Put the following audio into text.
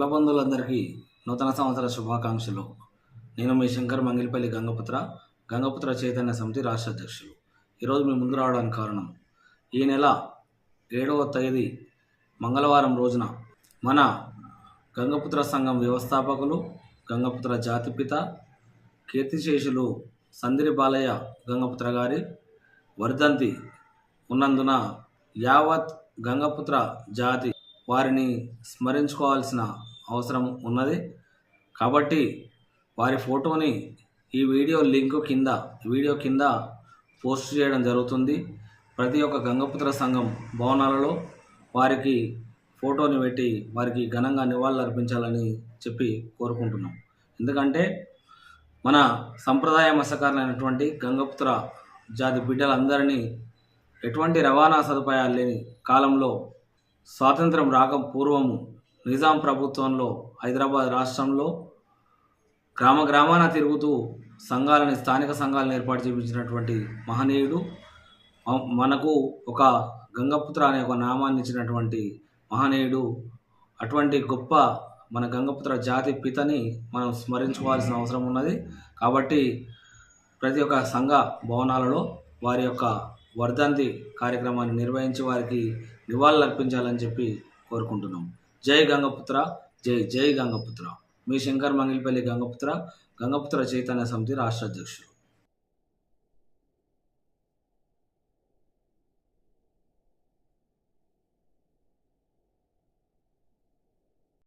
కుల బంధువులందరికీ నూతన సంవత్సర శుభాకాంక్షలు. నేను మీ శంకర్ మంగిలిపల్లి గంగపుత్ర గంగపుత్ర చైతన్య సమితి రాష్ట్ర అధ్యక్షులు. ఈరోజు మీ ముందు రావడానికి కారణం ఈ నెల ఏడవ తేదీ మంగళవారం రోజున మన గంగపుత్ర సంఘం వ్యవస్థాపకులు గంగపుత్ర జాతిపిత కీర్తిశేషులు సందిరి బాలయ్య గంగపుత్ర గారి వర్ధంతి ఉన్నందున యావత్ గంగపుత్ర జాతి వారిని స్మరించుకోవాల్సిన అవసరం ఉన్నది. కాబట్టి వారి ఫోటోని ఈ వీడియో లింక్ కింద వీడియో కింద పోస్ట్ చేయడం జరుగుతుంది. ప్రతి ఒక్క గంగపుత్ర సంఘం భవనాలలో వారికి ఫోటోని పెట్టి వారికి ఘనంగా నివాళులు అర్పించాలని చెప్పి కోరుకుంటున్నాం. ఎందుకంటే మన సంప్రదాయ మత్స్యకారులైనటువంటి గంగపుత్ర జాతి బిడ్డలందరినీ ఎటువంటి రవాణా సదుపాయాలు లేని కాలంలో స్వాతంత్రం రాక పూర్వము నిజాం ప్రభుత్వంలో హైదరాబాద్ రాష్ట్రంలో గ్రామ గ్రామాన తిరుగుతూ సంఘాలని స్థానిక సంఘాలను ఏర్పాటు చేయించినటువంటి మహనీయుడు మనకు ఒక గంగపుత్ర అనే ఒక నామాన్ని ఇచ్చినటువంటి మహనీయుడు అటువంటి గొప్ప మన గంగపుత్ర జాతి పితని మనం స్మరించుకోవాల్సిన అవసరం ఉన్నది. కాబట్టి ప్రతి ఒక్క సంఘ భవనాలలో వారి యొక్క వర్ధంతి కార్యక్రమాన్ని నిర్వహించి వారికి నివాళులు అర్పించాలని చెప్పి కోరుకుంటున్నాం. జై గంగపుత్ర జై జై గంగపుత్ర. మీ శంకర్ మంగిలిపల్లి గంగపుత్ర గంగపుత్ర చైతన్య సమితి రాష్ట్ర అధ్యక్షుడు